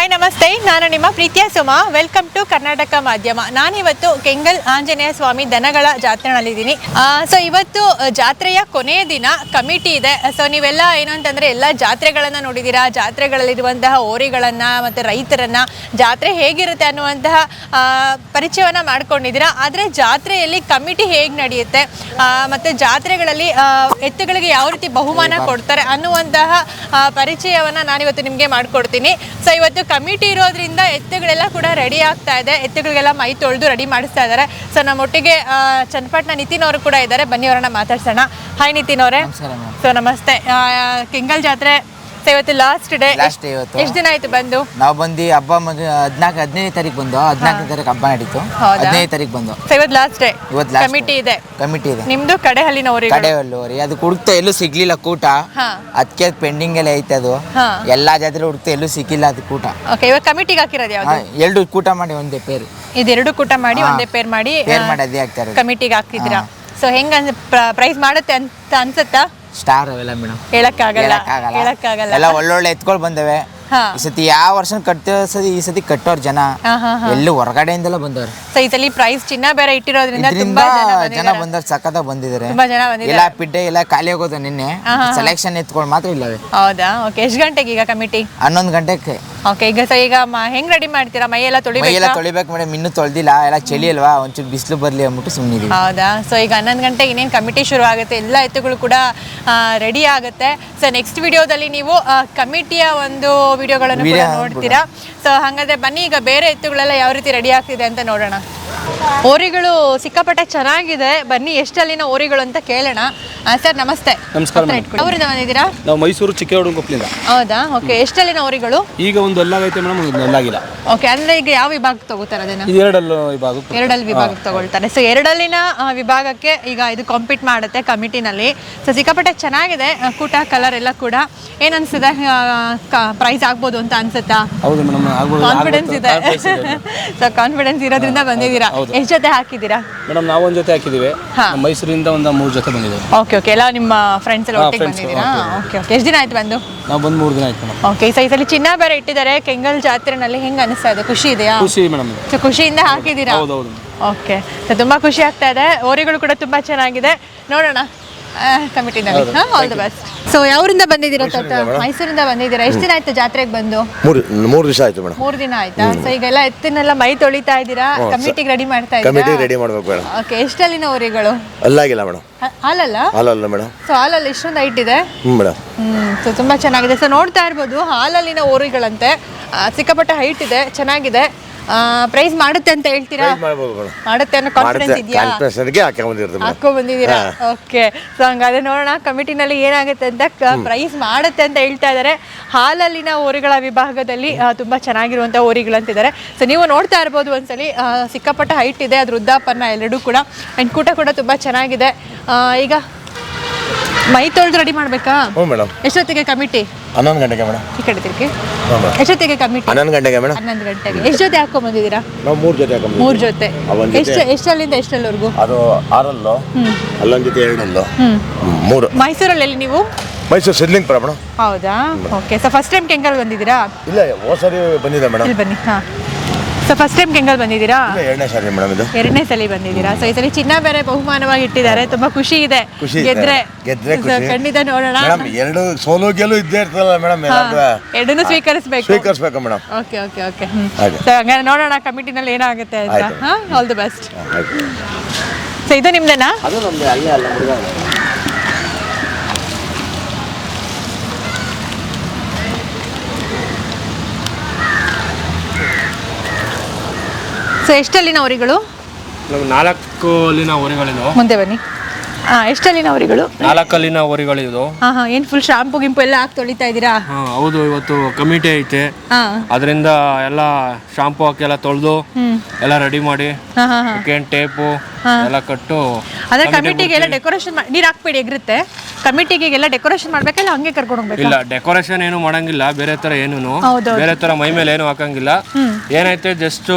Hi ನಮಸ್ತೆ. ನಾನು ನಿಮ್ಮ ಪ್ರೀತಿಯ ಸುಮಾ. ವೆಲ್ಕಮ್ ಟು ಕರ್ನಾಟಕ ಮಾಧ್ಯಮ. ನಾನಿವತ್ತು ಕೆಂಗಲ್ ಆಂಜನೇಯ ಸ್ವಾಮಿ ದನಗಳ ಜಾತ್ರೆನಲ್ಲಿದ್ದೀನಿ. ಸೊ ಇವತ್ತು ಜಾತ್ರೆಯ ಕೊನೆಯ ದಿನ ಕಮಿಟಿ ಇದೆ. ಸೊ ನೀವೆಲ್ಲ ಏನು ಅಂತಂದ್ರೆ ಎಲ್ಲ ಜಾತ್ರೆಗಳನ್ನ ನೋಡಿದ್ದೀರಾ ಜಾತ್ರೆಗಳಲ್ಲಿರುವಂತಹ ಓರಿಗಳನ್ನ ಮತ್ತೆ ರೈತರನ್ನ ಜಾತ್ರೆ ಹೇಗಿರುತ್ತೆ ಅನ್ನುವಂತಹ ಪರಿಚಯವನ್ನ ಮಾಡ್ಕೊಂಡಿದ್ದೀರಾ? ಆದರೆ ಜಾತ್ರೆಯಲ್ಲಿ ಕಮಿಟಿ ಹೇಗೆ ನಡೆಯುತ್ತೆ? ಮತ್ತೆ ಜಾತ್ರೆಗಳಲ್ಲಿ ಎತ್ತುಗಳಿಗೆ ಯಾವ ರೀತಿ ಬಹುಮಾನ ಕೊಡ್ತಾರೆ ಅನ್ನುವಂತಹ ಪರಿಚಯವನ್ನ ನಾನಿವತ್ತು ನಿಮಗೆ ಮಾಡ್ಕೊಡ್ತೀನಿ. ಸೊ ಇವತ್ತು ಕಮಿಟಿ ಇರೋದ್ರಿಂದ ಎತ್ತುಗಳೆಲ್ಲ ಕೂಡ ರೆಡಿ ಆಗ್ತಾ ಇದೆ. ಎತ್ತುಗಳಿಗೆಲ್ಲ ಮೈ ತೊಳೆದು ರೆಡಿ ಮಾಡಿಸ್ತಾ ಇದ್ದಾರೆ. ಸೊ ನಮ್ಮೊಟ್ಟಿಗೆ ಚನ್ನಪಟ್ಟಣ ನಿತಿನ್ ಅವರು ಕೂಡ ಇದ್ದಾರೆ. ಬನ್ನಿ ಅವರನ್ನ ಮಾತಾಡ್ಸೋಣ. ಹಾಯ್ ನಿತಿನ್ ಅವರೇ. ಸೊ ನಮಸ್ತೆ. ಕೆಂಗಲ್ ಜಾತ್ರೆ ಸೊ ಇವತ್ತು ಲಾಸ್ಟ್ ಡೇ ಲಾಸ್ಟ್ ಇವತ್ತು. ಎಷ್ಟು ದಿನ ಆಯ್ತು ಬಂದು? ನಾವು ಬಂದು ಹಬ್ಬ ಹದಿನಾಲ್ಕು ಹದಿನೈದು ತಾರೀಕು ಬಂದು ಹದಿನಾಲ್ಕನೇ ತಾರೀಕು ಹಬ್ಬ ನಡೀತು. ಹೌದಾ? ಹದಿನೈದು ತಾರೀಕು ಬಂದು. ಸೊ ಇವತ್ತು ಲಾಸ್ಟ್ ಡೇ ಇವತ್ತು last ಕಮಿಟಿ ಇದೆ. ಕಮಿಟಿ ಇದೆ. ನಿಮ್ದು ಕಡೆಹಲ್ಲಿನ ಊರಿಗೆ ಕಡೆಯಲ್ಲೂರಿ ಅದು ಹುಡುಕ್ತಾ ಎಲ್ಲೂ ಸಿಗ್ಲಿಲ್ಲ ಕೂಟ. ಹಾ. ಅದಕ್ಕೆ ಪೆಂಡಿಂಗ್ ಎಲ್ಲ ಐತೆ ಅದು. ಹಾ. ಎಲ್ಲಾ ಜಾತ್ರೆ ಹುಡುಕ್ತಾ ಎಲ್ಲೂ ಸಿಕ್ಕಿಲ್ಲ ಅದು ಕೂಟ. ಓಕೆ ಇವಾಗ ಕಮಿಟಿಗೆ ಹಾಕಿರೋದು ಯಾವ್ದು? ಹಾ, ಎರಡು ಕೂಟ ಮಾಡಿ ಒಂದೇ ಪೇರ್ ಇದೆರಡು ಕೂಟ ಮಾಡಿ ಒಂದೇ ಪೇರ್ ಮಾಡಿ ಪೇರ್ ಮಾಡಿ ಅದೇ ಹಾಕ್ತಾರೆ ಕಮಿಟಿಗೆ ಹಾಕಿದ್ದೀರಾ? ಸೊ ಹೆಂಗ ಪ್ರೈಸ್ ಮಾಡುತ್ತೆ ಅಂತ ಅನ್ಸುತ್ತಾ? ಸ್ಟಾರ್ ಅವೆಲ್ಲ ಮೇಡಮ್. ಹೇಳಕ್ಕಾಗಲ್ಲ. ಹೇಳಕ್ಕಾಗಲ್ಲ. ಎಲ್ಲ ಒಳ್ಳೊಳ್ಳೆ ಎತ್ಕೊಳ್ ಬಂದವೆ. ಈ ಸತಿ ಯಾವ ವರ್ಷ ಕಟ್ಟೋ ಸತಿ ಈ ಸತಿ ಕಟ್ಟೋರ್ ಜನ. ಎಲ್ಲೂ ಹೊರಗಡೆಯಿಂದೆಲ್ಲ ಬಂದವ್ರು. ಸೊ ಪ್ರೈಸ್ ಚಿನ್ನ ಬೇರೆ ಇಟ್ಟಿರೋದ್ರಿಂದ ತುಂಬಾ ಜನ. ಬಂದವ್ರು ಸಖತ್ತ ಬಂದಿದ್ದಾರೆ. ತುಂಬಾ ಜನ ಬಂದಿದ್ದಾರೆ. ಎಲ್ಲ ಪಿಡ್ಡೆ ಎಲ್ಲ ಖಾಲಿ ಆಗೋದು ನಿನ್ನೆ. ಸೆಲೆಕ್ಷನ್ ಎತ್ಕೊಂಡ್ ಮಾತ್ರ ಇಲ್ಲವೇ. ಹೌದಾ? ಓಕೆ ಎಷ್ಟು ಗಂಟೆಗೆ ಈಗ ಕಮಿಟಿ ಹನ್ನೊಂದು ಗಂಟೆಗೆ. ಓಕೆ ಈಗ ಸೊ ಈಗ ಮ- ಹೆಂಗ್ ರೆಡಿ ಮಾಡ್ತೀರಾ? ಮೈ ಎಲ್ಲ ಎಲ್ಲ ತೊಳಿಬೇಕಾ ತೊಳಿಬೇಕು ಮೇಡಮ್ ಇನ್ನೂ ತೊಳ್ದಿಲ್ಲ ಎಲ್ಲ ಚಳಿ ಅಲ್ವಾ? ಒಂಚೂರು ಬಿಸಿಲು ಬರಲಿ ಅಂದ್ಬಿಟ್ಟು ಸುಮ್ಮನೆ ಹೌದಾ? ಸೊ ಈಗ ಹನ್ನೊಂದು ಗಂಟೆಗೆ ಇನ್ನೇನು ಕಮಿಟಿ ಶುರು ಆಗುತ್ತೆ ಎಲ್ಲ ಎತ್ತುಗಳು ಕೂಡ ರೆಡಿ ಆಗುತ್ತೆ. ಸೊ ನೆಕ್ಸ್ಟ್ ವಿಡಿಯೋದಲ್ಲಿ ನೀವು ಕಮಿಟಿಯ ಒಂದು ವಿಡಿಯೋಗಳನ್ನು ಕೂಡ Video ನೋಡ್ತೀರಾ? ಸೊ ಹಾಗಾದ್ರೆ ಬನ್ನಿ ಈಗ ಬೇರೆ ಎತ್ತುಗಳೆಲ್ಲ ಯಾವ ರೀತಿ ರೆಡಿ ಆಗ್ತಿದೆ ಅಂತ ನೋಡೋಣ. ಓರಿಗಳು ಸಿಕ್ಕಾಪಟ್ಟೆ ಚೆನ್ನಾಗಿದೆ. ಬನ್ನಿ ಎಷ್ಟಲ್ಲಿನ ಓರಿಗಳು ಅಂತ ಕೇಳೋಣ. ಸರ್ ನಮಸ್ತೆ. ನಮಸ್ಕಾರ. ಅವರಿಂದ ಬಂದಿದ್ದೀರಾ? ನಾವು ಮೈಸೂರು ಚಿಕ್ಕವಡುಕೊಪ್ಪಲಿಂದ ಹೌದಾ? ಓಕೆ ಎಷ್ಟಲ್ಲಿನ ಓರಿಗಳು? ಈಗ ಒಂದು ಎಲ್ಲಾಗೈತೆ ಮೇಡಮ್ ಒಂದು ಅಲ್ಲಾಗಿಲ್ಲ. ಓಕೆ ಅಂದ್ರೆ ಈಗ ಯಾವ ವಿಭಾಗ ತಗೋತಾರೆ ಅದನ್ನ? ಇದು ಎರಡಲ್ಲೂ ವಿಭಾಗ ಎರಡಲ್ಲಿ ವಿಭಾಗ ತಗೊಳ್ತಾರೆ. ಸೊ ಎರಡಲ್ಲಿನ ಆ, ವಿಭಾಗಕ್ಕೆ ಈಗ ಇದು ಕಾಂಪೀಟ್ ಮಾಡುತ್ತೆ ಕಮಿಟಿನಲ್ಲಿ. ಸೊ ಸಿಕ್ಕಾಪಟ್ಟೆ ಚೆನ್ನಾಗಿದೆ. ಆ, ಕೂಟ ಕಲರ್ ಎಲ್ಲ ಕೂಡ. ಏನ್ ಅನ್ಸುತ್ತೆ? ಪ್ರೈಸ್ ಆಗ್ಬೋದು ಅಂತ ಅನ್ಸುತ್ತಾ? ಹೌದು ಮೇಡಮ್ ಆಗ್ಬೋದು ಕಾನ್ಫಿಡೆನ್ಸ್ ಇದೆ. ಸೊ ಕಾನ್ಫಿಡೆನ್ಸ್ ಇರೋದ್ರಿಂದ ಬಂದಿದ್ದೀರಾ? ಎಷ್ಟು ಜೊತೆ ಹಾಕಿದ್ದೀರಾ? ಮೇಡಮ್ ನಾವು ಒಂದು ಜೊತೆ ಹಾಕಿದ್ದೀವಿ. ಹಾ. ಮೈಸೂರಿಂದ ಒಂದು ಮೂರು ಜೊತೆ ಬಂದಿದೆ ಓಕೆ ಓಕೆ. ಎಲ್ಲ ನಿಮ್ಮ ಫ್ರೆಂಡ್ಸ್ ಎಲ್ಲ ಹಾ, ಒಟ್ಟಿಗೆ friends, ಬಂದಿದ್ದೀರಾ? Okay okay. ಎಷ್ಟು ದಿನ ಆಯ್ತು ಬಂದು? ನಾವು ಬಂದು ಮೂರು ದಿನ ಆಯ್ತು ಮೇಡಮ್. ಓಕೆ ಈ ಸೈಜಲ್ಲಿ ಚಿನ್ನ ಬೇರೆ ಇಟ್ಟಿದ್ದಾರೆ. ಕೆಂಗಲ್ ಜಾತ್ರೆನಲ್ಲಿ ಹೆಂಗೆ ಅನಿಸ್ತಾ ಇದೆ? ಖುಷಿ ಇದೆಯಾ? ಖುಷಿ ಮೇಡಮ್. ಸೊ ಖುಷಿಯಿಂದ ಹಾಕಿದ್ದೀರಾ? ಹೌದು ಹೌದು ಓಕೆ. ಸೊ ತುಂಬ ಖುಷಿ ಆಗ್ತಾ ಇದೆ. ಓರಿಗಳು ಕೂಡ ತುಂಬ ಚೆನ್ನಾಗಿದೆ. ನೋಡೋಣ. ಕಮಿಟಿನಲ್ಲಿ ಆಲ್ ದ ಬೆಸ್ಟ್ ಸೊ ಯಾವರಿಂದ ಬಂದಿದ್ದೀರಾ ತಾತ? ಮೈಸೂರಿಂದ ಬಂದಿದ್ದೀರಾ? ಎಷ್ಟು ದಿನ ಆಯ್ತು ಜಾತ್ರೆಗೆ ಬಂದು? ಮೂರು ಮೂರು ದಿವಸ ಆಯ್ತು ಮೇಡಮ್. ಮೂರು ದಿನ ಆಯ್ತಾ? ಸೊ ಈಗೆಲ್ಲ ಎತ್ತಿನೆಲ್ಲ ಮೈ ತೊಳಿತಾ ಇದ್ದೀರಾ? ಕಮಿಟಿಗೆ ರೆಡಿ ಮಾಡ್ತಾ ಕಮಿಟಿ ಇದ್ದೀರಾ ರೆಡಿ ಮಾಡ್ಬೇಕು ಮೇಡಮ್. ಓಕೆ ಎಷ್ಟಲ್ಲಿನ ಓರಿಗಳು ಅಲ್ಲಾಗಿಲ್ಲ ಮೇಡಮ್. ಹಾಲಲ್ಲ? ಹಾಲಲ್ಲ ಮೇಡಮ್. ಸೊ ಹಾಲಲ್ಲಿ ಇಷ್ಟೊಂದು ಹೈಟ್ ಇದೆ? ಮೇಡಮ್. ಸೊ ತುಂಬ ಚೆನ್ನಾಗಿದೆ. ಸೊ ನೋಡ್ತಾ ಇರ್ಬೋದು ಹಾಲಲ್ಲಿನ ಓರಿಗಳಂತೆ ಸಿಕ್ಕಾಪಟ್ಟೆ ಹೈಟ್ ಇದೆ ಚೆನ್ನಾಗಿದೆ. ಪ್ರೈಸ್ ಮಾಡುತ್ತೆ ಅಂತ ಹೇಳ್ತೀರಾ? ಮಾಡುತ್ತೆ ಅನ್ನೋ ಕಾನ್ಫಿಡೆನ್ಸ್ ಇದೆಯಾ? ಹಾಕೋ ಬಂದಿದ್ದೀರಾ ಓಕೆ ಸೊ ಹಂಗಾದ್ರೆ ನೋಡೋಣ ಕಮಿಟಿನಲ್ಲಿ ಏನಾಗುತ್ತೆ ಅಂತ ಪ್ರೈಸ್ ಮಾಡುತ್ತೆ ಅಂತ ಹೇಳ್ತಾ ಇದ್ದಾರೆ ಹಾಲಲ್ಲಿನ ಓರಿಗಳ ವಿಭಾಗದಲ್ಲಿ ತುಂಬಾ ಚೆನ್ನಾಗಿರುವಂಥ ಓರಿಗಳಂತಿದ್ದಾರೆ ಸೊ ನೀವು ನೋಡ್ತಾ ಇರ್ಬೋದು ಒಂದ್ಸಲಿ. ಸಿಕ್ಕಾಪಟ್ಟ ಹೈಟ್ ಇದೆ ಅದ್ರ ಉದ್ದಾಪನ್ನ ಎರಡೂ ಕೂಡ. ಅಂಡ್ ಕೂಟ ಕೂಡ ತುಂಬಾ ಚೆನ್ನಾಗಿದೆ. ಈಗ ಮೈ ತೊಳೆದು ರೆಡಿ ಮಾಡ್ಬೇಕಾ? ಎಷ್ಟೊತ್ತಿಗೆ ಕಮಿಟಿ? ಹನ್ನೊಂದು ಗಂಟೆಗೆ ಮೇಡಮ್. ಈ ಕಡೆ ತಿರ್ಗಿ. ಎಷ್ಟೊತ್ತಿಗೆ ಕಮಿಟಿ ಹನ್ನೊಂದು ಗಂಟೆಗೆ ಮೇಡಮ್. ಹನ್ನೊಂದು ಗಂಟೆಗೆ. ಎಷ್ಟು ಜೊತೆ ಹಾಕೊಂಡ್ ಬಂದಿದ್ದೀರಾ? ನಾವು ಮೂರು ಜೊತೆ ಹಾಕೊಂಡು ಮೂರು ಜೊತೆ. ಜೊತೆ. ಎಷ್ಟು ಎಷ್ಟಲ್ಲಿಂದ ಎಷ್ಟಲ್ಲಿವರೆಗೂ ಅದು ಆರಲ್ಲೋ? ಅಲ್ಲೊಂದು ಜೊತೆ ಎರಡಲ್ಲು? ಮೂರು. ಮೈಸೂರಲ್ಲಿ ಎಲ್ಲಿ ನೀವು? ಮೈಸೂರು ಸಿದ್ಲಿಂಗ್ಪುರ ಮೇಡಮ್. ಹೌದಾ? Okay so first time Kengal ಬಂದಿದ್ದೀರಾ? ಇಲ್ಲ ಹೋದ ಸರಿ ಬಂದಿದೆ ಮೇಡಮ್. ಇಲ್ಲಿ ಬನ್ನಿ ಹಾಂ. ಸೊ ಫಸ್ಟ್ ಟೈಮ್ ಕೆಂಗಲ್ ಬಂದಿದ್ದೀರಾ? ಇಲ್ಲ ಎರಡನೇ ಸಾರಿ ಮೇಡಮ್ ಇದು. ಎರಡನೇ ಸಲ ಬಂದಿದ್ದೀರಾ? ಸೊ ಈ ಸಲ ಚಿನ್ನ ಬೇರೆ ಬಹುಮಾನವಾಗಿ ಇಟ್ಟಿದ್ದಾರೆ. ತುಂಬಾ ಖುಷಿ ಇದೆ. ಖುಷಿ ಇದೆ. ಗೆದ್ರೆ. ಗೆದ್ರೆ So, ಖುಷಿ. ಖಂಡಿತ ನೋಡೋಣ. ಮೇಡಮ್ ಎರಡು ಸೋಲೋ ಗೆಲು ಇದ್ದೇ ಇರ್ತಲ್ಲ ಮೇಡಮ್ ಎರಡನ್ನೂ ಸ್ವೀಕರಿಸಬೇಕು. ಸ್ವೀಕರಿಸಬೇಕು ಮೇಡಮ್ ಓಕೆ ಓಕೆ ಓಕೆ ಹಾಗೆ. ಸೊ ಹಂಗಾರೆ ನೋಡೋಣ ಕಮಿಟಿನಲ್ಲಿ ಏನಾಗುತ್ತೆ ಅಂತ. ಆಯ್ತು. ಹಾಂ ಆಲ್ ದಿ ಬೆಸ್ಟ್ ಆಯ್ತು. ಸೊ ಇದು ನಿಮ್ದೇನಾ? ಅದು ನಮ್ದು ಅಲ್ಲೇ ಅಲ್ಲ ಹುಡುಗ ಸೊ ಎಷ್ಟಲ್ಲಿನ ಅವರಿಗಳು ನಾವು ನಾಲ್ಕು ಅಲ್ಲಿನ ಓರಿಗಳಿದು ಮುಂದೆ ಬನ್ನಿ. ಹಾ ಎಷ್ಟಲ್ಲಿನ ಅವರಿಗಳು ನಾಲ್ಕು ಅಲ್ಲಿನ ಓರಿಗಳಿದು ಹಾ ಹಾ ಏನು ಫುಲ್ ಶಾಂಪು ಗಿಂಪು ಎಲ್ಲ ಹಾಕಿ ತೊಳಿತಾ ಇದ್ದೀರಾ? ಹಾ, ಹೌದು ಇವತ್ತು ಕಮಿಟಿ ಐತೆ. ಹಾ. ಅದರಿಂದ ಎಲ್ಲ ಶಾಂಪು ಹಾಕಿ ಎಲ್ಲ ತೊಳೆದು ಹ್ಮ್. ಎಲ್ಲ ರೆಡಿ ಮಾಡಿ ಹಾ ಹಾಂ ಟೇಪು ಎಲ್ಲ ಕಟ್ಟು ಅದೇ ಕಮಿಟಿಗೆ ಎಲ್ಲ ಡೆಕೋರೇಷನ್ ನೀರು ಹಾಕ್ಬೇಡಿ ಎಗ್ರುತ್ತೆ. ಕಮಿಟಿಗೆಲ್ಲ ಡೆಕೋರೇಷನ್ ಮಾಡ್ಬೇಕಲ್ಲ ಹಂಗೆ ಕರ್ಕೊಂಡು ಹೋಗ್ಬೇಕು? ಇಲ್ಲ ಡೆಕೋರೇಷನ್ ಏನು ಮಾಡಂಗಿಲ್ಲ ಬೇರೆ ತರ ಏನು ಹೌದೌದು. ಬೇರೆ ತರ ಮೈ ಮೇಲೆ ಏನು ಹಾಕಂಗಿಲ್ಲ. ಏನೈತೆ ಜಸ್ಟ್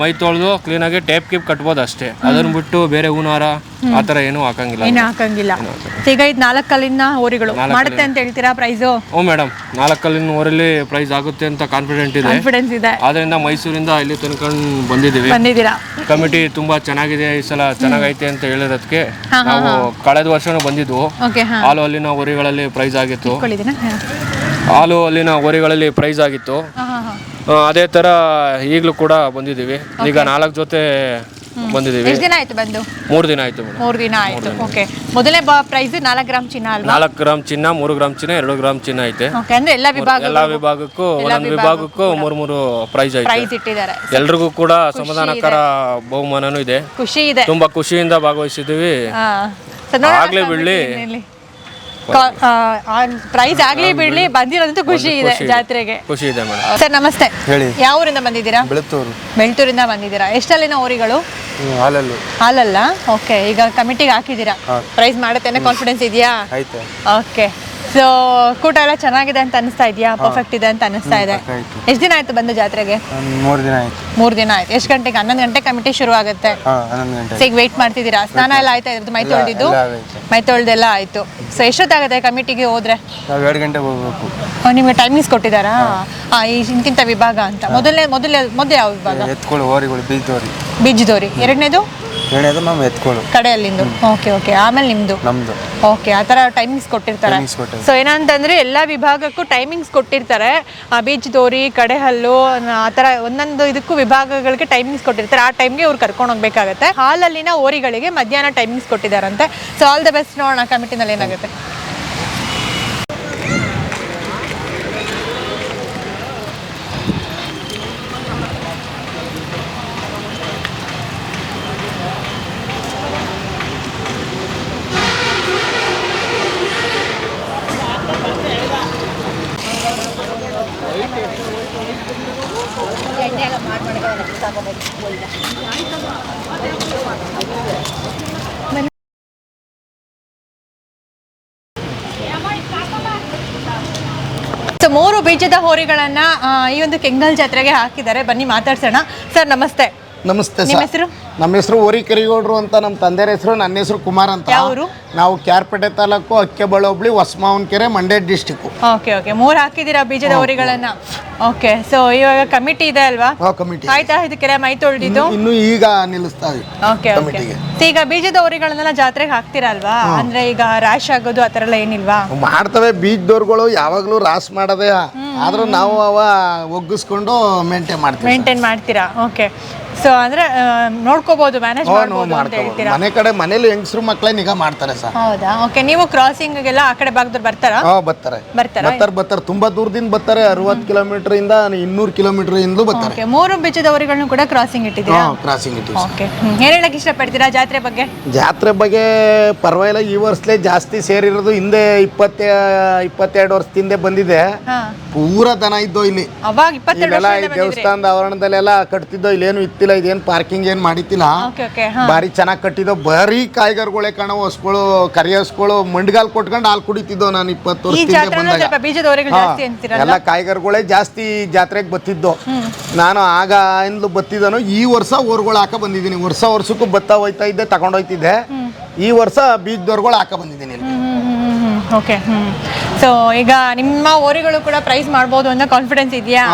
ಮೈ ತೊಳೆದು ಕ್ಲೀನಾಗಿ ಟೇಪ್ ಕಿಪ್ ಕಟ್ಬೋದು ಅಷ್ಟೇ. ಅದನ್ನ ಬಿಟ್ಟು ಬೇರೆ ಹೂನಾರ ಆ ಥರ ಏನೂ ಹಾಕಂಗಿಲ್ಲ. ಏನು ಹಾಕಂಗಿಲ್ಲ. ಈಗ ಇದು ನಾಲ್ಕು ಕಲ್ಲಿನ ಹೋರಿಗಳು ಮಾಡುತ್ತೆ ಅಂತ ಹೇಳ್ತೀರಾ ಪ್ರೈಸು ಓ ಮೇಡಮ್ ನಾಲ್ಕಲ್ಲಿನ ಊರಲ್ಲಿ ಪ್ರೈಸ್ ಆಗುತ್ತೆ ಅಂತ ಕಾನ್ಫಿಡೆಂಟ್ ಇದೆ. ಕಾನ್ಫಿಡೆನ್ಸ್ ಇದೆ. ಆದ್ರಿಂದ ಮೈಸೂರಿಂದ ಇಲ್ಲಿ ತನ್ಕೊಂಡು ಬಂದಿದ್ದೀವಿ. ಬಂದಿದ್ದೀರಾ? ಕಮಿಟಿ ತುಂಬಾ ಚೆನ್ನಾಗಿದೆ ಈ ಸಲ ಚೆನ್ನಾಗೈತೆ ಅಂತ ಹೇಳಿರೋದಕ್ಕೆ ನಾವು ಕಳೆದ ವರ್ಷನೂ ಬಂದಿದ್ವು ಓಕೆ ಹಾಂ. ಹಾಲು ಅಲ್ಲಿನ ಊರಿಗಳಲ್ಲಿ ಪ್ರೈಸ್ ಆಗಿತ್ತು. ಹಾಲು ಅಲ್ಲಿನ ಊರಿಗಳಲ್ಲಿ ಪ್ರೈಸ್ ಆಗಿತ್ತು. ಅದೇ ತರ ಈಗಲೂ ಕೂಡ ಬಂದಿದ್ದೀವಿ. ಈಗ ನಾಲ್ಕು ಜೊತೆ ಬಂದಿದ್ದೀವಿ. ಎಷ್ಟು ದಿನ ಆಯ್ತು ಬಂದು? ಮೂರು ದಿನ ಆಯ್ತು ಮೇಡಮ್. ಮೂರು ದಿನ ಆಯ್ತು. ಓಕೆ ಮೊದಲನೇ ಬಾ ಪ್ರೈಸ್ ನಾಲ್ಕು ಗ್ರಾಮ್ ಚಿನ್ನ ಅಲ್ವಾ? ನಾಲ್ಕು ಗ್ರಾಮ್ ಚಿನ್ನ ಮೂರು ಗ್ರಾಮ್ ಚಿನ್ನ ಎರಡು ಗ್ರಾಮ್ ಚಿನ್ನ ಐತೆ. ಓಕೆ ಅಂದ್ರೆ ಎಲ್ಲ ವಿಭಾಗ ಎಲ್ಲ ವಿಭಾಗಕ್ಕೂ ಒಂದೊಂದು ವಿಭಾಗಕ್ಕೂ ಮೂರು ಮೂರು ಪ್ರೈಸ್ ಐತೆ. ಪ್ರೈಸ್ ಇಟ್ಟಿದ್ದಾರೆ. ಎಲ್ರಿಗೂ ಕೂಡ ಸಮಾಧಾನಕರ ಬಹುಮಾನನೂ ಇದೆ. ಖುಷಿ ಇದೆ. ತುಂಬಾ ಖುಷಿಯಿಂದ ಭಾಗವಹಿಸಿದ್ದೀವಿ. ಆಗ್ಲೇ ಬಿಡ್ಲಿ. ಪ್ರೈಸ್ ಆಗ್ಲಿ ಬಿಡ್ಲಿ ಬಂದಿರೋದಂತೂ ಖುಷಿ ಇದೆ ಜಾತ್ರೆಗೆ. ಖುಷಿ ಇದೆ ಮೇಡಮ್. ಸರ್ ನಮಸ್ತೆ. ಹೇಳಿ. ಯಾವ ಊರಿಂದ ಬಂದಿದ್ದೀರಾ? ಬೆಳತೂರು ಬೆಳ್ತೂರಿಂದ ಬಂದಿದ್ದೀರಾ? ಎಷ್ಟಲ್ಲಿನ ಊರಿಗಳು? ಹಾಲಲ್ಲಿ. ಹಾಲಲ್ಲ? ಓಕೆ ಈಗ ಕಮಿಟಿಗೆ ಹಾಕಿದ್ದೀರಾ? ಪ್ರೈಸ್ ಮಾಡುತ್ತೇನೆ ಕಾನ್ಫಿಡೆನ್ಸ್ ಇದೆಯಾ? ಆಯ್ತು. ಓಕೆ. ಸೊ ಕೂಟ ಎಲ್ಲ ಚೆನ್ನಾಗಿದೆ ಅಂತ ಅನಿಸ್ತಾ ಇದೆಯಾ? ಪರ್ಫೆಕ್ಟ್ ಇದೆ ಅಂತ ಅನಿಸ್ತಾ ಇದೆ. ಎಷ್ಟು ದಿನ ಆಯ್ತು ಬಂದು ಜಾತ್ರೆಗೆ? ಮೂರು ದಿನ ಆಯ್ತು. ಮೂರು ದಿನ ಆಯ್ತು. ಎಷ್ಟು ಗಂಟೆಗೆ? ಹನ್ನೊಂದು ಗಂಟೆ ಕಮಿಟಿ ಶುರು ಆಗುತ್ತೆ. ಸೊ ಈಗ ವೆಯ್ಟ್ ಮಾಡ್ತಿದ್ದೀರಾ? ಸ್ನಾನ ಎಲ್ಲ ಆಯ್ತಾ? ಇದ್ರದ್ದು ಮೈ ತೊಳೆದಿದ್ದು? ಮೈ ತೊಳೆದೆಲ್ಲ ಆಯ್ತು. ಸೊ ಎಷ್ಟೊತ್ತಾಗುತ್ತೆ ಕಮಿಟಿಗೆ ಹೋದ್ರೆ? ನಾವು ಎರಡು ಗಂಟೆಗೆ ಹೋಗ್ಬೇಕು. ನಿಮಗೆ ಟೈಮಿಂಗ್ಸ್ ಕೊಟ್ಟಿದ್ದಾರಾ? ಆ, ಈ ಇಂತಿಂಥ ವಿಭಾಗ ಅಂತ. ಮೊದಲನೇ ಮೊದಲೇ ಮೊದಲು ಯಾವ ವಿಭಾಗ? ಎತ್ಕೊಳ್ಳು ಹೋರಿಗಳು ಬೀಜದೋರಿ. ಎರಡನೇದು? ಎರಡನೇದು ನಾವು ಎತ್ಕೊಳ್ಳು ಕಡೆಯಲ್ಲಿಂದು. ಓಕೆ ಓಕೆ ಆಮೇಲೆ ನಿಮ್ಮದು ನಮ್ದು. ಓಕೆ ಆ ಥರ ಟೈಮಿಂಗ್ಸ್ ಕೊಟ್ಟಿರ್ತಾರೆ. Timings ಕೊಟ್ಟಿರ್ತಾರೆ. ಸೊ ಏನಂತಂದ್ರೆ ಎಲ್ಲ ವಿಭಾಗಕ್ಕೂ ಟೈಮಿಂಗ್ಸ್ ಕೊಟ್ಟಿರ್ತಾರೆ. ಆ ಬೀಜದೋರಿ ಕಡೆಹಲ್ಲು ಆ ಥರ ಒಂದೊಂದು ಇದಕ್ಕೂ ವಿಭಾಗಗಳಿಗೆ ಟೈಮಿಂಗ್ಸ್ ಕೊಟ್ಟಿರ್ತಾರೆ. ಆ ಟೈಮ್ಗೆ ಅವ್ರು ಕರ್ಕೊಂಡು ಹೋಗ್ಬೇಕಾಗತ್ತೆ. ಹಾಲಲ್ಲಿನ ಓರಿಗಳಿಗೆ ಮಧ್ಯಾಹ್ನ ಟೈಮಿಂಗ್ಸ್ ಕೊಟ್ಟಿದ್ದಾರಂತೆ. ಸೊ ಆಲ್ ದ ಬೆಸ್ಟ್ ನೋಡೋಣ. ಕಮಿಟಿನಲ್ಲಿ ಏನಾಗುತ್ತೆ? ಸೊ ಮೂರು ಬೀಜದ ಹೋರಿಗಳನ್ನ ಆ, ಈ ಒಂದು ಕೆಂಗಲ್ ಜಾತ್ರೆಗೆ ಹಾಕಿದ್ದಾರೆ. ಬನ್ನಿ ಮಾತಾಡ್ಸೋಣ. ಸರ್ ನಮಸ್ತೆ. ನಮಸ್ತೆ ನಿಮ್ಮ ಸರ್. ಹೆಸರು? ನಮ್ಮ ಹೆಸರು ಓರಿ ಕರಿಗೌಡ್ರು ಅಂತ ನಮ್ಮ ತಂದೆಯ ಹೆಸರು ನನ್ನ ಹೆಸರು ಕುಮಾರ್ ಅಂತ. ನಾವು ಕ್ಯಾರ್ಪೇಟೆ taluk ಅಕ್ಕೆಬಳ hobli Hosamavanakere Mandya district okay okay ಮೂರು ಹಾಕಿದೀರಾ ಬೀಜದ ಓರಿಗಳನ್ನ? ಓಕೆ ಸೊ ಇವಾಗ ಕಮಿಟಿ ಇದೆ ಅಲ್ವಾ? ಕಮಿಟಿ ಆಯ್ತಾ? ಇದಕ್ಕೆಲ್ಲ ಮೈ ತೊಳ್ದಿದ್ದು? ಇನ್ನು ಈಗ ನಿಲ್ಲಿಸ್ತಾ ಇದ್ದೀವಿ ಓಕೆ ಓಕೆ ಕಮಿಟಿಗೆ. ಈಗ ಬೀಜದ ಓರಿಗಳನ್ನೆಲ್ಲ ಜಾತ್ರೆಗೆ ಹಾಕ್ತೀರಾ ಅಲ್ವಾ? ಅಂದ್ರೆ ಈಗ ರಾಶ್ ಆಗೋದು ಆತರ ಎಲ್ಲ ಏನಿಲ್ವಾ? ಮಾಡ್ತವೆ ಬೀಜದವ್ರುಗಳು ಯಾವಾಗಲೂ ರಾಸ್ ಮಾಡದೆ. ಆದ್ರೂ ನಾವು ಅವ ಒಗ್ಗಿಸ್ಕೊಂಡು ಮೇಂಟೈನ್ ಮಾಡ್ತೀವಿ ಮೇಂಟೈನ್ ಮಾಡ್ತೀರಾ? ಓಕೆ ಸೊ ಅಂದ್ರೆ ಆ, ನೋಡ್ಕೋಬಹುದು ಮ್ಯಾನೇಜ್ ಮಾಡ್ಬೋದು ಅಂತ ಹೇಳ್ತೀರಾ? ಮನೆ ಕಡೆ ಮನೇಲಿ ಹೆಂಗಸರು ಮಕ್ಕಳೇ ನಿಗಾ ಮಾಡ್ತಾರೆ ಸರ್. ಹೌದಾ? ಓಕೆ ನೀವು ಕ್ರಾಸಿಂಗ್ಗೆಲ್ಲ ಆ ಕಡೆ ಭಾಗದವ್ರು ಬರ್ತಾರಾ? ಹಾ ಬರ್ತಾರೆ. ಬರ್ತಾರಾ? ಬರ್ತಾರೆ ಬರ್ತಾರೆ. ತುಂಬಾ ದೂರದಿಂದ ಬರ್ತಾರೆ. ಅರವತ್ತು ಕಿಲೋಮೀಟರ್ ಇಂದ ಇನ್ನೂರು ಕಿಲೋಮೀಟರ್ ಇಂದಲೂ ಬರ್ತಾರೆ. ಓಕೆ ಮೂರು ಹೋರಿಗಳನ್ನು ಕೂಡ ಕ್ರಾಸಿಂಗ್ ಇಟ್ಟಿದ್ದೀರಾ? ಹಾ ಕ್ರಾಸಿಂಗ್ ಇಟ್ಟಿದ್ದೀವಿ ಓಕೆ ಏನ್ ಹೇಳಕ್ ಇಷ್ಟಪಡ್ತೀರಾ ಜಾತ್ರೆ ಬಗ್ಗೆ? ಜಾತ್ರೆ ಬಗ್ಗೆ ಪರವಾಗಿಲ್ಲ ಈ ವರ್ಷಲೇ ಜಾಸ್ತಿ ಸೇರಿರೋದು ಹಿಂದೆ ಇಪ್ಪತ್ತ ಇಪ್ಪತ್ತೆರಡು ವರ್ಷದಿಂದ ಬಂದಿದೆ. ಹಾ. ಪೂರ ದನ ಇದ್ದೋ ಇಲ್ಲಿ. ಅವಾಗ ಇಪ್ಪತ್ತೆರಡು ಎಲ್ಲ ಈ ವರ್ಷದಿಂದ ಬಂದಿದ್ರಿ. ದೇವಸ್ಥಾನದ ಆವರಣದಲ್ಲೆಲ್ಲ ಕಟ್ತಿದ್ದೋ ಇಲ್ಲೇನು ಇತ್ತಿಲ್ಲ ಇದೇನು ಪಾರ್ಕಿಂಗ್ ಏನು ಮಾಡಿತ್ತಿಲ್ಲ. ಓಕೆ ಬಾರಿ ಚೆನ್ನಾಗಿ ಕಟ್ಟಿದ್ದೋ ಬರೀ ಕಾಯ್ಗರ್ಗಳೇ ಕಾಣೋ ಹೊಸ್ಗಳು ಕರಿ ಹೊಸ್ಗಳು ಮಂಡ್ಗಾಲ್ ಕೊಟ್ಕೊಂಡು ಹಾಲು ಕುಡಿತಿದ್ದೋ ನಾನು ಇಪ್ಪತ್ತು ವರ್ಷದಿಂದ ಬಂದಾಗ ಎಲ್ಲ ಕಾಯ್ಗರ್ಗಳೇ ಜಾಸ್ತಿ ಜಾತ್ರೆಗೆ ಬತ್ತಿದ್ದು ನಾನು ಆಗ ಇಂದ್ಲು ಬತ್ತಿದ್ದನು ಈ ವರ್ಷ ಊರ್ಗಳು ಹಾಕ ಬಂದಿದ್ದೀನಿ ವರ್ಷ ವರ್ಷಕ್ಕೂ ಬತ್ತ ಹೋಯ್ತಾ ಇದ್ದೆ ತಗೊಂಡೋಯ್ತಿದ್ದೆ ಈ ವರ್ಷ ಬೀಜದವ್ರುಗಳು ಹಾಕ ಬಂದಿದ್ದೀನಿ. ಓಕೆ ಸೊ ಈಗ ನಿಮ್ಮ ಓರಿಗಳು ಕೂಡ ಪ್ರೈಸ್ ಮಾಡಬಹುದು ಅನ್ನೋ ಕಾನ್ಫಿಡೆನ್ಸ್ ಇದೆಯಾ.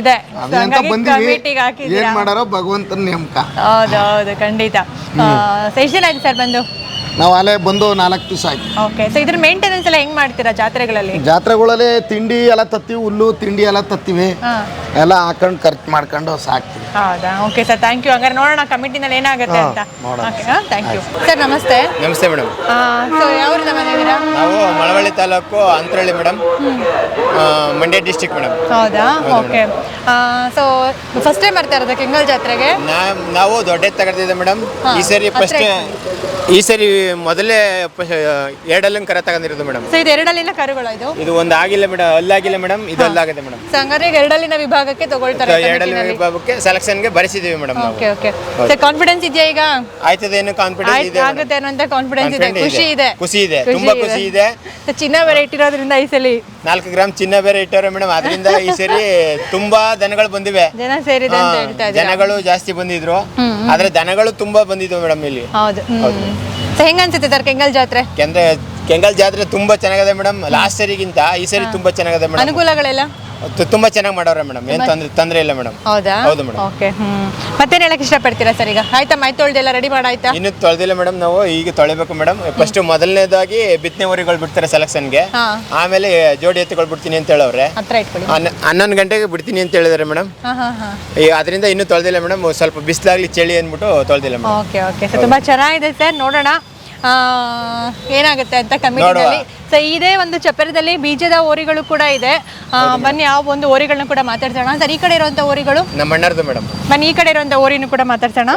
ಇದೆ. ಏನ್ ಮಾಡಾರೋ ಭಗವಂತನ ನೇಮಕ. ಹೌದು ಹೌದು ಖಂಡಿತ. ಎಷ್ಟು ಆಯ್ತು ಸರ್ ಬಂದು? ನಾವು ಅಲ್ಲೇ ಬಂದು ನಾಲ್ಕು ದಿವಸ ಆಯ್ತು. ಓಕೆ ಸೊ ಇದ್ರ ಮೇಂಟೆನೆನ್ಸ್ ಎಲ್ಲ ಹೆಂಗ್ ಮಾಡ್ತೀರಾ ಜಾತ್ರೆಗಳಲ್ಲಿ? ಜಾತ್ರೆಗಳಲ್ಲಿ ತಿಂಡಿ ಎಲ್ಲ ತತ್ತಿವಿ ಹುಲ್ಲು ತಿಂಡಿ ಎಲ್ಲ ತತ್ತಿವಿ. ಎಲ್ಲ ಹಾಕೊಂಡು ಖರ್ಚು ಮಾಡ್ಕೊಂಡು ಸಾಕ್ತೀವಿ. ಹೌದಾ? ಓಕೆ ಸರ್ ಥ್ಯಾಂಕ್ ಯು ಹಂಗಾರೆ ನೋಡೋಣ ಕಮಿಟಿನಲ್ಲಿ ಏನಾಗುತ್ತೆ ಅಂತ. ಓಕೆ ಥ್ಯಾಂಕ್ ಯು ಸರ್ ನಮಸ್ತೆ. ನಮಸ್ತೆ ಮೇಡಮ್ ಸೊ ಯಾವ್ರಿಂದ ಬಂದಿದ್ದೀರಾ? ನಾವು Malavalli taluk Antaralli madam Mandya district madam ಹೌದಾ? ಓಕೆ ಸೊ ಫಸ್ಟ್ ಟೈಮ್ ಬರ್ತಾ ಇರೋದು ಕೆಂಗಲ್ ಜಾತ್ರೆಗೆ? ನಾವು ದೊಡ್ಡ ತಗೊಳ್ತಿದ್ದೆ ಮೇಡಮ್ ಈ ಸರಿ ಹತ್ರ ಫಸ್ಟ್ ಈ ಸರಿ ಮೊದಲೇ ಎರಡಲ್ಲಿ ಕರೆ ತಗೊಂಡಿರೋದು ಮೇಡಮ್ ಸೊ ಇದು ಎರಡಲ್ಲಿನ ಕರುಗಳು ಇದು? ಇದು ಒಂದು ಆಗಿಲ್ಲ ಮೇಡಮ್ ಅಲ್ಲಾಗಿಲ್ಲ ಮೇಡಮ್ ಇದು ಅಲ್ಲಾಗಿದೆ ಮೇಡಮ್ ಸೊ ಹಂಗಾರೆ ಈಗ ಎರಡಲ್ಲಿನ ವಿಭಾಗಕ್ಕೆ ತಗೊಳ್ತಾರೆ ವಿಭಾಗಕ್ಕೆ ಸೆಲೆಕ್ಷನ್ಗೆ ಬರೆಸಿದ್ದೀವಿ ಮೇಡಮ್ ನಾವು. ಓಕೆ ಓಕೆ ಸೊ ಕಾನ್ಫಿಡೆನ್ಸ್ ಇದೆಯಾ ಈಗ? ಆಯ್ತದೆ ಏನು ಕಾನ್ಫಿಡೆನ್ಸ್ ಇದೆ ಆಗುತ್ತೆ ಅನ್ನೋಂತ ಕಾನ್ಫಿಡೆನ್ಸ್ ಇದೆ. ಖುಷಿ ಇದೆ. ಖುಷಿ ಇದೆ, ತುಂಬಾ ಖುಷಿ ಇದೆ. ಚಿನ್ನ ಬೇರೆ ಇಟ್ಟಿರೋದ್ರಿಂದ ಈ ಸಲ. ನಾಲ್ಕು ಗ್ರಾಮ್ ಚಿನ್ನ ಬೇರೆ ಇಟ್ಟವ್ರೆ ಮೇಡಮ್ ಅದರಿಂದ ಈ ಸರಿ ತುಂಬಾ ದನಗಳು ಬಂದಿವೆ. ಜನ ಸೇರಿದೆ ಅಂತ ಹೇಳ್ತಾ ಇದ್ದೀರಾ? ಜನಗಳು ಜಾಸ್ತಿ ಬಂದಿದ್ರು. ಆದ್ರೆ ದನಗಳು ತುಂಬಾ ಬಂದಿದ್ವು ಮೇಡಮ್ ಇಲ್ಲಿ. ಹೌದು. ಸೊ ಹೆಂಗ ಅನ್ಸುತ್ತೆ ಸರ್ ಕೆಂಗಲ್ ಜಾತ್ರೆ? ಕೆಂದ್ರೆ ಕೆಂಗಲ್ ಜಾತ್ರೆ ತುಂಬಾ ಚೆನ್ನಾಗಿದೆ ಮೇಡಮ್. ಲಾಸ್ಟ್ ಸರಿಗಿಂತ ಈ ಸರಿ ತುಂಬಾ ಚೆನ್ನಾಗಿದೆ ಮೇಡಮ್. ಅನುಕೂಲಗಳೆಲ್ಲ? ತುಂಬಾ ಚೆನ್ನಾಗಿ ಮಾಡವ್ರೆ ಮೇಡಮ್. ಏನ್ ತೊಂದ್ರೆ ತೊಂದ್ರೆ ಇಲ್ಲ ಮೇಡಮ್. ಹೌದಾ? ಹೌದು ಮೇಡಮ್. ಓಕೆ ಹ್ಮ್. ಮತ್ತೇನ್ ಹೇಳಕ್ ಇಷ್ಟಪಡ್ತೀರಾ ಸರ್ ಈಗ? ಆಯ್ತಾ ಮೈ ತೊಳ್ದೆಲ್ಲ ರೆಡಿ ಮಾಡಾಯ್ತಾ? ಇನ್ನು ತೊಳೆದಿಲ್ಲ ಮೇಡಮ್ ನಾವು ಈಗ ತೊಳಿಬೇಕು ಮೇಡಮ್. ಫಸ್ಟ್ ಮೊದಲನೇದಾಗಿ ಬಿತ್ತನೆ ಊರಿಗಳು ಬಿಡ್ತಾರೆ ಸೆಲೆಕ್ಷನ್ಗೆ ಹಾ. ಆಮೇಲೆ ಜೋಡಿ ಎತ್ತುಗಳು ಬಿಡ್ತೀನಿ ಅಂತ ಹೇಳವ್ರೆ. ಹತ್ರ ಇಟ್ಕೊಳ್ಳಿ. ಹನ್ನ- ಹನ್ನೊಂದು ಗಂಟೆಗೆ ಬಿಡ್ತೀನಿ ಅಂತ ಹೇಳಿದಾರೆ ಮೇಡಮ್. ಹಾ ಹಾ ಹಾ. ಈ ಅದರಿಂದ ಇನ್ನೂ ತೊಳೆದಿಲ್ಲ ಮೇಡಮ್. ಸ್ವಲ್ಪ ಬಿಸಿಲಾಗ್ಲಿ ಚಳಿ ಅಂದ್ಬಿಟ್ಟು ತೊಳೆದಿಲ್ಲ ಮೇಡಮ್. ಓಕೆ ಓಕೆ ಸೊ ತುಂಬಾ ಚೆನ್ನಾಗಿದೆ ಸರ್. ನೋಡೋಣ. ಏನಾಗುತ್ತೆ ಅಂತ ಕಮಿಟಿನಲ್ಲಿ. ಸೊ ಇದೇ ಒಂದು ಚಪ್ಪರದಲ್ಲಿ ಬೀಜದ ಓರಿಗಳು ಕೂಡ ಇದೆ. ಆ, ಬನ್ನಿ ಆ ಒಂದು ಓರಿಗಳನ್ನ ಕೂಡ ಮಾತಾಡ್ಸೋಣ. ಸರ್ ಈ ಕಡೆ ಇರುವಂತ ಓರಿಗಳು? ನಮ್ಮ ಅಣ್ಣರ್ದು ಮೇಡಮ್. ಬನ್ನಿ ಈ ಕಡೆ ಇರುವಂತ ಓರಿನೂ ಕೂಡ ಮಾತಾಡ್ಸೋಣ.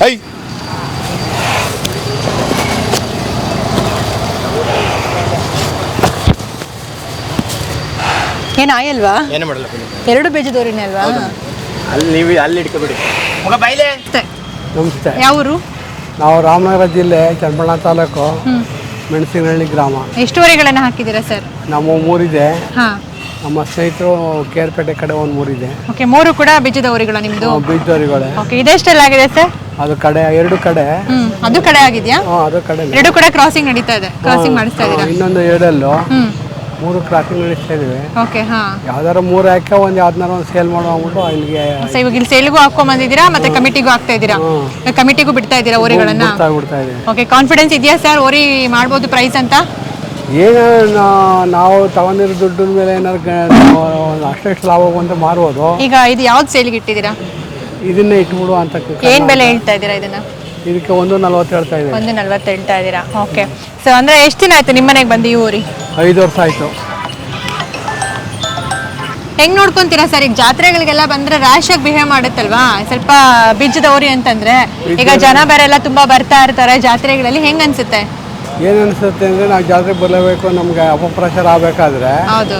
ಐ. ಏನ್ ಆಯಲ್ವಾ? ಏನು ಮಾಡಲ್ಲ ಎರಡು ಬೀಜದ ಓರಿನೇ ಅಲ್ವಾ? ಅಲ್ಲಿ ನೀವು ಅಲ್ಲಿ ಇಟ್ಕೊಬಿಡಿ. ಮಗ ಬೈಲೆ. ನಮಸ್ತೆ. ಯಾವ ಊರು ನಾವು ರಾಮನಗರ ಜಿಲ್ಲೆ ಚನ್ನಪಣ ತಾಲೂಕು ಮೆಣಸಿನಹಳ್ಳಿ ಗ್ರಾಮ. ಎಷ್ಟು ಓರಿಗಳನ್ನ ಹಾಕಿದ್ದೀರಾ ಸರ್? ನಮ್ಮ ಮೂರಿದೆ ಹಾ. ನಮ್ಮ ಸ್ನೇಹಿತರು ಕೇರ್ಪೇಟೆ ಕಡೆ ಒಂದು ಮೂರಿದೆ ಓಕೆ ಮೂರು ಕೂಡ ಬೀಜದ ನಿಮ್ಮದು ನಿಮ್ದು? ಬೀಜದವರಿಗಳೇ ಓಕೆ ಇದೆಷ್ಟೆಲ್ಲ ಆಗಿದೆ ಸರ್? ಅದು ಕಡೆ ಎರಡು ಕಡೆ. ಹ್ಮ್ ಅದು ಕಡೆ ಆಗಿದ್ಯಾ? ಹಾಂ ಅದು ಕಡೆ ಎರಡು ಕೂಡ ಕ್ರಾಸಿಂಗ್ ನಡೀತಾ ಇದೆ. ಕ್ರಾಸಿಂಗ್ ಮಾಡಿಸ್ತಾ ಇದ್ದೀರಾ? ಇನ್ನೊಂದು ಎರಡಲ್ಲೂ. ಹ್ಮ್. ಮೂರು ಕ್ರಾಸಿಂಗ್ ನಡೆಸ್ತಾ ಇದ್ದೀವಿ ಓಕೆ ಹಾ. ಯಾವ್ದಾದ್ರು ಮೂರು ಹಾಕಿ ಒಂದು ಯಾವ್ದನ್ನಾರ ಒಂದು ಸೇಲ್ ಮಾಡೋ ಅಂದ್ಬಿಟ್ಟು ಇಲ್ಲಿಗೆ ಸೊ ಇವಾಗ ಇಲ್ಲಿ ಸೇಲ್ಗೂ ಹಾಕೊಂಡ್ ಬಂದಿದ್ದೀರಾ? ಮತ್ತೆ ಕಮಿಟಿಗೂ ಹಾಕ್ತಾ ಇದ್ದೀರಾ? ಕಮಿಟಿಗೂ ಬಿಡ್ತಾ ಇದ್ದೀರಾ ಓರಿಗಳನ್ನ? ಬಿಡ್ತಾ ಬಿಡ್ತಾ ಓಕೆ ಕಾನ್ಫಿಡೆನ್ಸ್ ಇದೆಯಾ ಸರ್ ಓರಿ ಮಾಡ್ಬೋದು ಪ್ರೈಸ್ ಅಂತ? ಏನು ನಾ- ನಾವು ತಗೊಂಡಿರೋ ದುಡ್ಡಿನ ಮೇಲೆ ಏನಾದ್ರು ಗ- ನಾವು ಅಷ್ಟೆಷ್ಟು ಲಾಭ ಬಂದು ಮಾರ್ಬೋದು. ಈಗ ಇದು ಯಾವ್ದು ಸೇಲ್ಗೆ ಇಟ್ಟಿದ್ದೀರಾ? ಇದನ್ನೇ ಇಟ್ಬಿಡು ಅಂತ ಏನ್ ಬೆಲೆ ಹೇಳ್ತಾ ಇದ್ದೀರಾ ಇದನ್ನ? ಇದಕ್ಕೆ ಒಂದು ನಲ್ವತ್ತು ಹೇಳ್ತಾ ಇದೆ ಒಂದು ನಲ್ವತ್ತು ಹೇಳ್ತಾ ಇದ್ದೀರಾ? ಓಕೆ ಸೊ ಅಂದ್ರೆ ಎಷ್ಟು ದಿನ ಆಯ್ತು ನಿಮ್ಮ ಮನೆಗೆ ಬಂದು ಈ ಊರಿ ಐದು ವರ್ಷ ಆಯಿತು. ಹೆಂಗ್ ನೋಡ್ಕೊಂತೀರಾ ಸರ್? ಈಗ ಜಾತ್ರೆಗಳಿಗೆಲ್ಲ ಬಂದ್ರೆ ರ್ಯಾಶ್ ಆಗಿ ಬಿಹೇವ್ ಮಾಡುತ್ತಲ್ವಾ? ಸ್ವಲ್ಪ ಬಿಜ್ಜದವ್ರಿ ಅಂತಂದ್ರೆ ಈಗ ಜನ ಬೇರೆಲ್ಲ ತುಂಬಾ ಬರ್ತಾ ಇರ್ತಾರೆ ಜಾತ್ರೆಗಳಲ್ಲಿ. ಹೆಂಗ್ ಅನ್ಸುತ್ತೆ? ಏನು ಅನಿಸುತ್ತೆ ಅಂದರೆ ನಾವು ಜಾತ್ರೆಗೆ ಬರಲೇಬೇಕು ನಮಗೆ ಅಪಪ್ರಚಾರ ಆಗಬೇಕಾದ್ರೆ ಹೌದು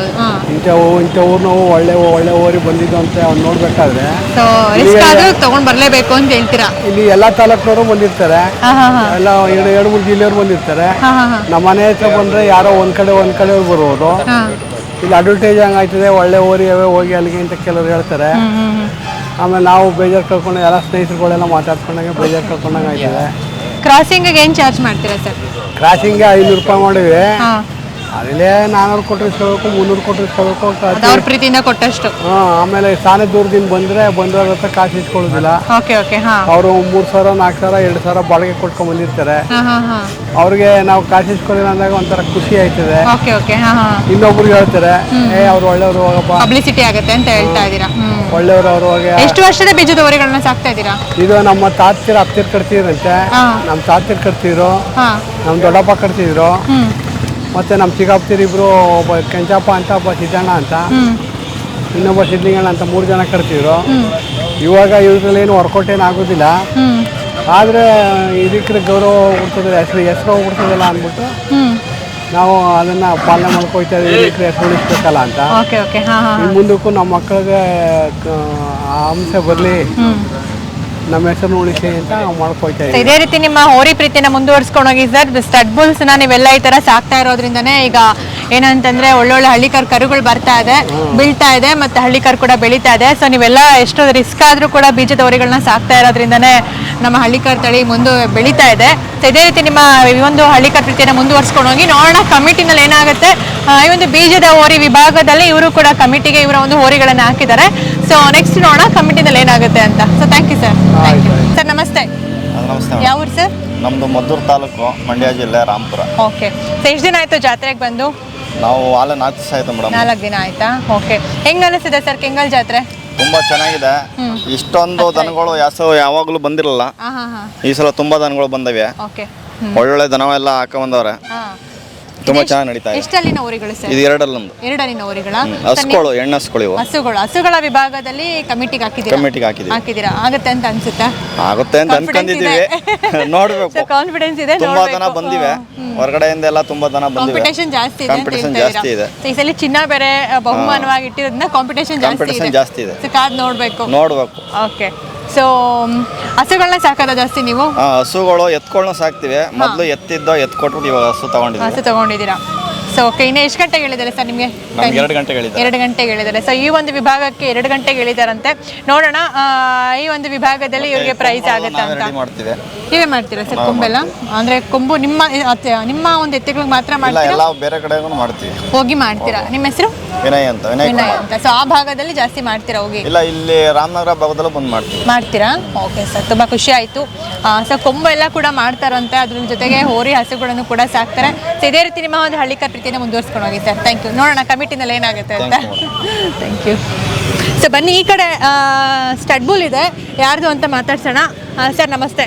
ಇಂಥ ಊ- ಇಂಥ ಊರು ನಾವು ಒಳ್ಳೆ ಒಳ್ಳೆ ಊರಿಗೆ ಬಂದಿದ್ದು ಅಂತ ಅವ್ನು ನೋಡಬೇಕಾದ್ರೆ ಸೊ ರಿಸ್ಕ್ ಆದ್ರೂ ತಗೊಂಡ್ ಬರ್ಲೇಬೇಕು ಅಂತ ಹೇಳ್ತೀರಾ? ಇಲ್ಲಿ ಎಲ್ಲ ತಾಲೂಕಿನವರು ಬಂದಿರ್ತಾರೆ. ಹಾ ಹಾ ಹಾ. ಎಲ್ಲ ಎರಡು ಎರಡು ಮೂರು ಜಿಲ್ಲೆಯವರು ಬಂದಿರ್ತಾರೆ. ಹಾ ಹಾ ಹಾ. ನಮ್ಮ ಮನೆ ಹತ್ರ ಬಂದರೆ ಯಾರೋ ಒಂದ್ ಕಡೆ ಒಂದ್ ಕಡೆ ಬರ್ಬೋದು ಹಾ. ಇಲ್ಲಿ ಅಡ್ವರ್ಟೈಸ್ ಹಂಗಾಯ್ತದೆ ಒಳ್ಳೆ ಓರಿ ಅವೇ ಹೋಗಿ ಅಲ್ಲಿಗೆ ಅಂತ ಕೆಲವರು ಹೇಳ್ತಾರೆ. ಹ್ಮ್ ಹ್ಮ್ ಹ್ಮ್. ಆಮೇಲೆ ನಾವು ಬೇಜಾರು ಕಳ್ಕೊಂಡು ಎಲ್ಲ ಸ್ನೇಹಿತರುಗಳೆಲ್ಲ ಮಾತಾಡ್ಕೊಂಡಂಗೆ ಬೇಜಾರು ಕಳ್ಕೊಂಡಂಗೆ ಆಯ್ತದೆ. ಕ್ರಾಸಿಂಗ್ ಏನ್ ಚಾರ್ಜ್ ಮಾಡ್ತೀರಾ ಸರ್ ಕ್ರಾಸಿಂಗ್ ಐನೂರು ರೂಪಾಯಿ ಮಾಡಿವಿ ಹಾ ಅದರಲ್ಲೇ ನಾನ್ನೂರು ಕೊಟ್ಟರೆ ಇಸ್ಕೊಳ್ಬೇಕು ಮುನ್ನೂರು ಕೊಟ್ಟರೆ ಇಸ್ಕೊಳ್ಬೇಕು ಅದು ಅವ್ರ ಪ್ರೀತಿಯಿಂದ ಕೊಟ್ಟಷ್ಟು. ಹಾಂ ಆಮೇಲೆ ಸಾನೆ ದೂರದಿಂದ ಬಂದ್ರೆ ಬಂದವ್ರ ಹತ್ರ ಕಾಸು ಇಸ್ಕೊಳ್ಳೋದಿಲ್ಲ. ಓಕೆ ಓಕೆ ಹಾ. ಅವರು ಮೂರು ಸಾವಿರ ನಾಲ್ಕು ಸಾವಿರ ಎರಡು ಸಾವಿರ ಬಾಡಿಗೆ ಕೊಟ್ಕೊಂಡ್ ಬಂದಿರ್ತಾರೆ. ಹಾ ಹಾ ಹಾ. ಅವ್ರಿಗೆ ನಾವು ಕಾಸು ಇಸ್ಕೊಳ್ಳಿಲ್ಲ ಅಂದಾಗ ಒಂಥರ ಖುಷಿ ಆಯ್ತದೆ. ಓಕೆ ಓಕೆ ಹಾ ಹಾ. ಇನ್ನೊಬ್ರಿಗೆ ಹೇಳ್ತಾರೆ ಏ ಅವ್ರು ಒಳ್ಳೆಯವ್ರು ಹೋಗಪ್ಪ. ಪಬ್ಲಿಸಿಟಿ ಆಗುತ್ತೆ ಅಂತ ಹೇಳ್ತಾ ಇದ್ದೀರಾ? ಹ್ಮ್. ಒಳ್ಳೆಯವರು ಅವ್ರು ಹೋಗಿ ಎಷ್ಟು ವರ್ಷದ ಬೀಜದ ಓರಿಗಳನ್ನ ಸಾಕ್ತಾ ಇದ್ದೀರಾ? ಇದು ನಮ್ಮ ತಾತ್ಯರ ಹತ್ತಿರ ಕಟ್ತಿದ್ರಂತೆ. ಹಾ. ನಮ್ಮ ತಾತಿರ್ ಕಟ್ತಿದ್ರು ಹಾ. ನಮ್ಮ ದೊಡ್ಡಪ್ಪ ಕಟ್ತಿದ್ರು. ಹ್ಮ್. ಮತ್ತೆ ನಮ್ಮ ಚಿಕ್ಕಪ್ಪತಿರು ಇಬ್ರು ಒಬ್ಬ ಕೆಂಚಪ್ಪ ಅಂತ ಒಬ್ಬ ಸಿದ್ದಣ್ಣ ಅಂತ. ಇನ್ನೊಬ್ಬ ಸಿದ್ಲಿಂಗಣ್ಣ ಅಂತ ಮೂರು ಜನ ಕಟ್ತಿದ್ರು ಇವಾಗ ಇವ್ರಲ್ಲಿ ಏನು ವರ್ಕೌಟ್ ಏನು ಆಗೋದಿಲ್ಲ. ಆದರೆ ಇದಕ್ಕೆ ಗೌರವ ಕೊಡ್ತದೆ ಹೆಸರು ಹೆಸರು ಹೋಗ್ಬಿಡ್ತದಲ್ಲ ಅಂದ್ಬಿಟ್ಟು ನಾವು ಅದನ್ನ ಪಾಲನೆ ಮಾಡ್ಕೊಯ್ತಾ ಇದ್ದೀವಿ ಇದಕ್ಕೆ ಹೆಸರು ಉಳಿಸ್ಬೇಕಲ್ಲ ಅಂತ. ಮುಂದಕ್ಕೂ ನಮ್ಮ ಮಕ್ಕಳಿಗೆ ಆ ಅಂಶ ಬರಲಿ. ನಮ್ಮ ಹೆಸರು ಉಳಿಸಿ ಅಂತ ಮಾಡ್ಕೊಳ್ತಾ So, ಇದೇ ರೀತಿ ನಿಮ್ಮ ಹೋರಿ ಪ್ರೀತಿನ ಮುಂದುವರ್ಸ್ಕೊಂಡು ಹೋಗಿ ಸರ್ ಸ್ಟಡ್ ಬುಲ್ಸ್ನ ನೀವೆಲ್ಲ ಈ ತರ ಸಾಕ್ತಾ ಇರೋದ್ರಿಂದನೇ ಈಗ ಏನಂತಂದ್ರೆ ಒಳ್ಳೊಳ್ಳೆ ಹಳ್ಳಿಕರ್ ಕರುಗಳು ಬರ್ತಾ ಇದೆ ಬೀಳ್ತಾ ಇದೆ ಮತ್ತೆ ಹಳ್ಳಿಕರ್ ಕೂಡ ಬೆಳೀತಾ ಇದೆ. ಸೊ ನೀವೆಲ್ಲ ಎಷ್ಟು ರಿಸ್ಕ್ ಆದ್ರೂ ಕೂಡ ಬೀಜದ ಹೋರಿಗಳನ್ನ ಸಾಕ್ತಾ ಇರೋದ್ರಿಂದನೇ ನಮ್ಮ ಹಳ್ಳಿ ಹಳ್ಳಿಕರ್ ತಳಿ ಮುಂದೆ ಬೆಳೀತಾ ಇದೆ. ಇದೇ ರೀತಿ ನಿಮ್ಮ ಈ ಒಂದು ಹಳ್ಳಿಕರ್ ಪ್ರೀತಿಯನ್ನು ಮುಂದುವರ್ಸ್ಕೊಂಡು ಹೋಗಿ ನೋಡೋಣ ಕಮಿಟಿನಲ್ಲಿ ಏನಾಗುತ್ತೆ ಆ, ಈ ಒಂದು ಬೀಜದ ಹೋರಿ ವಿಭಾಗದಲ್ಲಿ ಇವರು ಕೂಡ ಕಮಿಟಿಗೆ ಇವರ ಒಂದು ಹೋರಿಗಳನ್ನ ಹಾಕಿದ್ದಾರೆ. ಸೊ ನೆಕ್ಸ್ಟ್ ನೋಡೋಣ ಕಮಿಟಿನಲ್ಲಿ ಏನಾಗುತ್ತೆ ಅಂತ. So thank you sir sir ನಮಸ್ತೆ. ನಮಸ್ತೆ ಯಾವ ಊರು ಸರ್? ನಮ್ಮದು ಮದ್ದೂರು ತಾಲೂಕು ಮಂಡ್ಯ ಜಿಲ್ಲೆ ರಾಮಪುರ. ಓಕೆ. ಎಷ್ಟು ದಿನ ಆಯ್ತು ಜಾತ್ರೆಗೆ ಬಂದು? ನಾವು ಆಲೆ ನಾಲ್ಕು ದಿವಸ ಆಯ್ತು ಮೇಡಮ್. ನಾಲ್ಕು ದಿನ ಆಯ್ತಾ? ಓಕೆ. ಹೆಂಗ್ ಅನಿಸ್ತಿದೆ ಸರ್ ಕೆಂಗಲ್ ಜಾತ್ರೆ? ತುಂಬಾ ಚೆನ್ನಾಗಿದೆ. ಇಷ್ಟೊಂದು ದನಗಳು ಯಾಸೋ ಯಾವಾಗಲೂ ಬಂದಿರಲ್ಲ. ಈ ಸಲ ತುಂಬಾ ದನಗಳು ಬಂದವೆ. ಒಳ್ಳೊಳ್ಳೆ ದನವೆಲ್ಲ ಹಾಕೊಂಬಂದವ್ರೆ ತುಂಬಾ ಚೆನ್ನಾಗಿ ನಡೀತಾ ಇದೆ. ಎಷ್ಟಲ್ಲಿನ ಊರಿಗಳು ಸರ್? ಇದು ಎರಡಲ್ಲೊಂದು ಎರಡಲ್ಲಿನ ಊರಿಗಳ? ಹಸುಗಳು ಹೆಣ್ಣು ಹಸುಗಳು ಇವು ಹಸುಗಳು. ಹಸುಗಳ ವಿಭಾಗದಲ್ಲಿ ಕಮಿಟಿಗೆ ಹಾಕಿದ್ದೀರಾ? ಕಮಿಟಿಗೆ ಹಾಕಿದೀವಿ ಹಾಕಿದ್ದೀರಾ? ಆಗುತ್ತೆ ಅಂತ ಅನ್ಸುತ್ತಾ? ಆಗುತ್ತೆ ಅಂತ ಅನ್ಕೊಂಡಿದ್ದೀವಿ. ನೋಡ್ಬೇಕು. ಕಾನ್ಫಿಡೆನ್ಸ್ ಇದೆ ತುಂಬಾ ಜನ ಬಂದಿವೆ. ಹೊರಗಡೆಯಿಂದ ಎಲ್ಲ ತುಂಬಾ ಜನ ಬಂದಿವೆ. ಕಾಂಪಿಟೇಷನ್ ಜಾಸ್ತಿ ಇದೆ ಕಾಂಪಿಟೇಷನ್ ಜಾಸ್ತಿ ಇದೆ. ಈ ಸಲ ಚಿನ್ನ ಬೇರೆ ಬಹುಮಾನವಾಗಿ ಇಟ್ಟಿರೋದ್ರಿಂದ ಕಾಂಪಿಟೇಷನ್ ಜಾಸ್ತಿ ಕಾಂಪಿಟೇಷನ್ ಇದೆ. ಜಾಸ್ತಿ ಇದೆ. ಸೊ ಕಾದ್ ನೋಡ್ಬೇಕು. ನೋಡ್ಬೇಕು. ಓಕೆ ಸೊ ಹಸುಗಳನ್ನ ಸಾಕೋದ ಜಾಸ್ತಿ ನೀವು? ಹಸುಗಳು ಎತ್ಕೊಳ್ಳೋ ಸಾಕ್ತಿವಿ. ಮೊದಲು ಎತ್ತಿದ್ದೋ ಎತ್ ಕೊಟ್ಬಿಟ್ಟು ಇವಾಗ ಹಸು ತಗೊಂಡಿದ್ದೀರಾ ಹಸು ತಗೊಂಡಿದ್ದೀರಾ? ಸೊ ಓಕೆ ಇನ್ನು ಎಷ್ಟು ಗಂಟೆಗೆ ಹೇಳಿದ್ದಾರೆ ಸರ್ ನಿಮಗೆ? ನಮ್ಗೆ ಎರಡು ಗಂಟೆಗೆ ಹೇಳಿದ್ದಾರೆ. ಎರಡು ಗಂಟೆಗೆ ಹೇಳಿದ್ದಾರೆ. ಸೊ ಈ ಒಂದು ವಿಭಾಗಕ್ಕೆ ಎರಡು ಗಂಟೆಗೆ ಹೇಳಿದಾರಂತೆ ನೋಡೋಣ ಆ, ಈ ಒಂದು ವಿಭಾಗದಲ್ಲಿ ಇವರಿಗೆ ಪ್ರೈಸ್ ಆಗುತ್ತೆ ಅಂತ. ರೆಡಿ ಮಾಡ್ತೀವಿ. ನೀವೇ ಮಾಡ್ತೀರಾ ಸರ್ ಕೊಂಬೆಲ್ಲ ಅಂದ್ರೆ ಕೊಂಬು ನಿಮ್ಮ ಅತ್ತೆ- ನಿಮ್ಮ ಒಂದು ಎತ್ತುಗಳಿಗೆ ಮಾತ್ರ ಇಲ್ಲ ಮಾಡ್ತೀರಾ? ಎಲ್ಲ ಬೇರೆ ಕಡೆಗೂ ಮಾಡ್ತೀವಿ. ಹೋಗಿ ಮಾಡ್ತೀರಾ? ನಿಮ್ಮ ಹೆಸರು? ವಿನಯ್ ಅಂತ ವಿನಯ್ ವಿನಯ್ ಕುಮಾರ್. ಅಂತ. ಸೊ ಆ ಭಾಗದಲ್ಲಿ ಜಾಸ್ತಿ ಮಾಡ್ತೀರಾ ಹೋಗಿ? ಇಲ್ಲ ಇಲ್ಲಿ ರಾಮನಗರ ಭಾಗದಲ್ಲೂ ಬಂದು ಮಾಡ್ತೀವಿ. ಮಾಡ್ತೀರಾ? ಓಕೆ ಸರ್ ತುಂಬಾ ಖುಷಿ ಆಯಿತು. ಸರ್ ಕೊಂಬು ಎಲ್ಲ ಕೂಡ ಮಾಡ್ತಾರಂತೆ. ಅದ್ರ ಜೊತೆಗೆ ಹೋರಿ ಹಸುಗಳನ್ನು ಕೂಡ ಸಾಕ್ತಾರೆ. ಸೊ ಇದೇ ರೀತಿ ನಿಮ್ಮ ಒಂದು ಹಳ್ಳಿಕರ್ ಪ್ರೀತಿನ ಮುಂದುವರ್ಸ್ಕೊಂಡು ಹೋಗಿ ಸರ್ ಥ್ಯಾಂಕ್ ಯು ನೋಡೋಣ ಕಮಿಟಿನಲ್ಲಿ ಏನಾಗುತ್ತೆ ಅಂತ. ಥ್ಯಾಂಕ್ ಯು ಸರ್ ಬನ್ನಿ ಈ ಕಡೆ ಸ್ಟಡ್ಬುಲ್ ಇದೆ. ಯಾರ್ದು ಅಂತ ಮಾತಾಡ್ಸೋಣ? ಸರ್ ನಮಸ್ತೆ.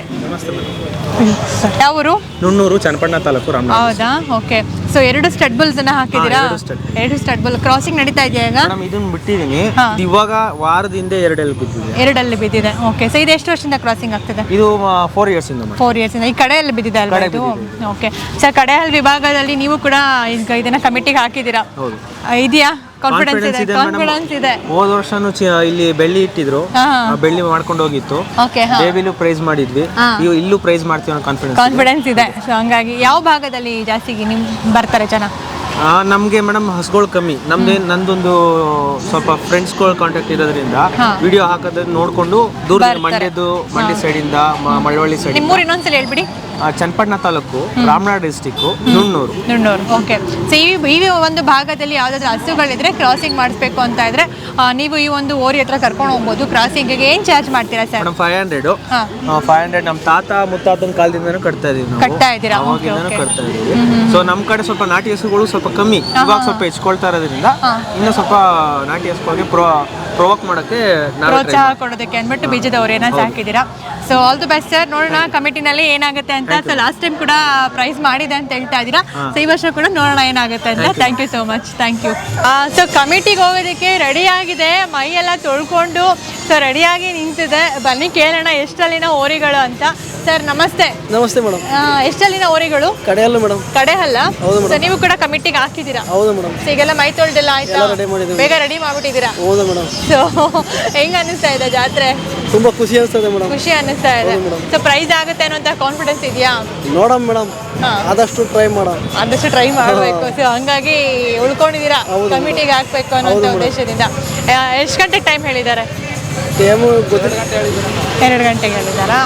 ಯಾವ ಊರು ನುಣ್ಣೂರು ಚನ್ನಪಟ್ಟಣ ತಾಲೂಕು ಹೌದಾ? ಓಕೆ ಸೊ ಎರಡು ಸ್ಟಡ್ಬುಲ್ಸ್ ಅನ್ನ ಹಾಕಿದೀರಾ ಎರಡು stud. ಎರಡು ಸ್ಟಡ್ಬುಲ್ ಕ್ರಾಸಿಂಗ್ ನಡೀತಾ ಇದೆಯಾ ಈಗ? ಮೇಡಮ್ ಇದನ್ನ ಬಿಟ್ಟಿದ್ದೀನಿ ಹಾ. ಇವಾಗ ವಾರದಿಂದ ಎರಡಲ್ಲಿ ಬಿದ್ದಿದೆ. ಎರಡಲ್ಲಿ ಬಿದ್ದಿದೆ. ಓಕೆ ಸೊ ಇದು ಎಷ್ಟು ವರ್ಷದಿಂದ ಕ್ರಾಸಿಂಗ್ ಆಗ್ತಿದೆ? ಇದು ಫೋರ್ ಇಯರ್ಸ್ ಇಂದ ಮೇಡಮ್. ಫೋರ್ ಇಯರ್ಸ್ ಇಂದ. ಈ ಕಡೆಯಲ್ಲಿ ಬಿದ್ದಿದೆ ಅಲ್ವಾ ಕಡೆ ಇದು? ಓಕೆ ಸರ್ ಕಡೆಯಲ್ಲಿ ವಿಭಾಗದಲ್ಲಿ ನೀವು ಕೂಡ ಈಗ ಇದನ್ನ ಕಮಿಟಿಗೆ ಹಾಕಿದ್ದೀರಾ? ಹೌದು. ಆ, ಇದೆಯಾ? ಕಾನ್ಫಿಡೆನ್ಸ್ ಇದೆ ಇದೆ ಕಾನ್ಫಿಡೆನ್ಸ್ ಇದೆ. ಹೋದ ವರ್ಷನು ಚಿ- ಇಲ್ಲಿ ಬೆಳ್ಳಿ ಇಟ್ಟಿದ್ರು. ಹಾ. ಆ ಬೆಳ್ಳಿ ಮಾಡ್ಕೊಂಡು ಹೋಗಿತ್ತು. ಓಕೆ ಹಾ. ಬೇಬಿಲು ಪ್ರೈಸ್ ಮಾಡಿದ್ವಿ. ಹಾ. ಇವ್ ಇಲ್ಲೂ ಪ್ರೈಸ್ ಮಾಡ್ತೀವಿ ಅನ್ನೋ ಕಾನ್ಫಿಡೆನ್ಸ್ ಕಾನ್ಫಿಡೆನ್ಸ್ ಇದೆ. ಸೊ ಹಂಗಾಗಿ ಯಾವ ಭಾಗದಲ್ಲಿ ಜಾಸ್ತಿ ನಿಮ್ ಬರ್ತಾರೆ ಜನ? ನಮಗೆ ಮೇಡಮ್ ಹಸುಗಳು ಕಮ್ಮಿ. ನಮ್ದು ನಂದೊಂದು ಸ್ವಲ್ಪ ಫ್ರೆಂಡ್ಸ್ಗಳು ಕಾಂಟ್ಯಾಕ್ಟ್ ಇರೋದ್ರಿಂದ ವಿಡಿಯೋ ಹಾಕೋದನ್ನ ನೋಡ್ಕೊಂಡು ದೂರ. ಮಂಡ್ಯದ್ದು ಮಂಡ್ಯ ಸೈಡಿಂದ ಮಳವಳ್ಳಿ ಸೈಡ್ ನಿಮ್ಮೂರು ಇನ್ನೊಂದ್ಸಲ ಹೇಳ್ಬಿಡಿ. Channapatna taluk Ramanad district Nunnur. Nunnur. Okay so ಈ ಈ ಒಂದು ಭಾಗದಲ್ಲಿ ಯಾವುದಾದ್ರೂ ಹಸುಗಳಿದ್ರೆ ಕ್ರಾಸಿಂಗ್ ಮಾಡಿಸ್ಬೇಕು ಅಂತ ಇದ್ರೆ ನೀವು ಈ ಒಂದು ಓರಿ ಹತ್ರ ಕರ್ಕೊಂಡು ಹೋಗ್ಬೋದು. ಕ್ರಾಸಿಂಗಿಗೆ ಏನು ಚಾರ್ಜ್ ಮಾಡ್ತೀರಾ sir madam five hundred five hundred ನಮ್ಮ ತಾತ ಮುತ್ತಾತನ ಕಾಲದಿಂದನೂ ಕಟ್ತಾ ಇದೀವಿ ನಾವು. ಕಟ್ತಾ ಇದ್ದೀರಾ? ಅವಾಗಿಂದನೂ. ಕಟ್ತಾ ಇದೀವಿ. ಸೊ ನಮ್ಮ ಕಡೆ ಸ್ವಲ್ಪ ನಾಟಿ ಹಸುಗಳು ಸ್ವಲ್ಪ ಕಮ್ಮಿ. ಇವಾಗ ಸ್ವಲ್ಪ ಹೆಚ್ಕೊಳ್ತಾ ಇರೋದ್ರಿಂದ ಇನ್ನು ಸ್ವಲ್ಪ ನಾಟಿ ಹಸುಗಳಿಗೆ ಪ್ರೋ ಪ್ರೊವೋಕ್ ಮಾಡೋಕ್ಕೆ ಪ್ರೋತ್ಸಾಹ ಕೊಡೋದಕ್ಕೆ ಅಂದ್ಬಿಟ್ಟು ಬೀಜದವ್ರು ಏನಾದ್ರು ಹಾಕಿದ್ದೀರಾ so all the best sir ನೋಡೋಣ ಕಮಿಟಿನಲ್ಲಿ ಏನಾಗುತ್ತೆ ಅಂತ. ಸೊ ಲಾಸ್ಟ್ ಟೈಮ್ ಕೂಡ ಪ್ರೈಸ್ ಮಾಡಿದೆ ಅಂತ ಹೇಳ್ತಾ ಇದ್ದೀರಾ? ಸೊ ಈ ವರ್ಷ ಕೂಡ ನೋಡೋಣ ಏನಾಗುತ್ತೆ ಅಂತ. Thank you so much thank you so ಕಮಿಟಿಗೆ ಹೋಗೋದಕ್ಕೆ ರೆಡಿ ಆಗಿದೆ. ಮೈ ಎಲ್ಲ ತೊಳ್ಕೊಂಡು ಸೊ ರೆಡಿಯಾಗಿ ನಿಂತಿದೆ. ಬನ್ನಿ ಕೇಳೋಣ ಎಷ್ಟಲ್ಲಿನ ಓರಿಗಳು ಅಂತ. ಸರ್ ನಮಸ್ತೆ. ನಮಸ್ತೆ ಮೇಡಮ್ ಎಷ್ಟಲ್ಲಿನ ಓರಿಗಳು ಕಡೆಯಲ್ಲ ಮೇಡಮ್ ಕಡೆ ಅಲ್ಲ ಸೊ ನೀವು ಕೂಡ ಕಮಿಟಿಗೆ ಹಾಕಿದ್ದೀರಾ? ಹೌದು ಮೇಡಮ್ ಸೊ ಈಗೆಲ್ಲ ಮೈ ತೊಳ್ದೆಲ್ಲ ಆಯ್ತಾ. ಬೇಗ ರೆಡಿ ಮಾಡ್ಬಿಟ್ಟಿದ್ದೀರಾ? ಹೌದು ಮೇಡಮ್ ಸೊ ಹೆಂಗ್ ಅನಿಸ್ತಾ ಇದೆ ಜಾತ್ರೆ? ತುಂಬಾ ಖುಷಿ ಅನಿಸ್ತದೆ ಮೇಡಮ್ ಖುಷಿ ಅನ್ನಿಸ್ತಾ ಇದೆ. ಸೊ ಪ್ರೈಸ್ ಆಗುತ್ತೆ ಅನ್ನೋಂಥ ಕಾನ್ಫಿಡೆನ್ಸ್ ಇದೆಯಾ? ನೋಡಮ್ ಮೇಡಮ್ ಆದಷ್ಟು ಟ್ರೈ ಮಾಡೋ ಆದಷ್ಟು ಟ್ರೈ ಮಾಡಬೇಕು. ಸೊ ಹಂಗಾಗಿ ಉಳ್ಕೊಂಡಿದ್ದೀರಾ? ಕಮಿಟಿಗೆ ಹಾಕ್ಬೇಕು ಅನ್ನೋಂಥ ಉದ್ದೇಶದಿಂದ. ಎಷ್ಟು ಗಂಟೆಗೆ ಟೈಮ್ ಹೇಳಿದ್ದಾರೆ? ಟೈಮು ಎರಡು ಗಂಟೆಗೆ ಹೇಳಿದಾರಾ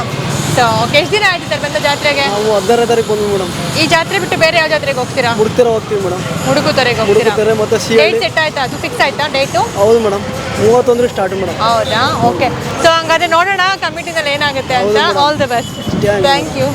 ಸೊ ಎಷ್ಟು ದಿನ ಆಯ್ತು ಸರ್ ಬಂದ ಜಾತ್ರೆಗೆ? ನಾವು ಹದಿನಾರನೇ ತಾರೀಕು ಬಂದ್ವಿ ಮೇಡಮ್. ಈ ಜಾತ್ರೆ ಬಿಟ್ಟು ಬೇರೆ ಯಾವ ಜಾತ್ರೆಗೆ ಹೋಗ್ತೀರಾ? ಮುಡ್ತಿರ ಹೋಗ್ತೀವಿ ಮೇಡಮ್. ಹುಡುಗುತೊರೆಗೆ ಹೋಗ್ತೀರಾ? ಮುಡುಕುತೊರೆ ಮತ್ತು ಡೇಟ್ ಸೆಟ್ ಆಯ್ತಾ? ಅದು ಫಿಕ್ಸ್ ಆಯ್ತಾ ಡೇಟು ಹೌದು ಮೇಡಮ್. ಮೂವತ್ತೊಂದ್ರೆ ಸ್ಟಾರ್ಟ್ ಮೇಡಮ್. ಹೌದಾ? ಓಕೆ ಸೊ ಹಂಗಾದ್ರೆ ನೋಡೋಣ. ಕಮಿಟಿನಲ್ಲಿ ಏನಾಗುತ್ತೆ ಅಂತ. All the best thank you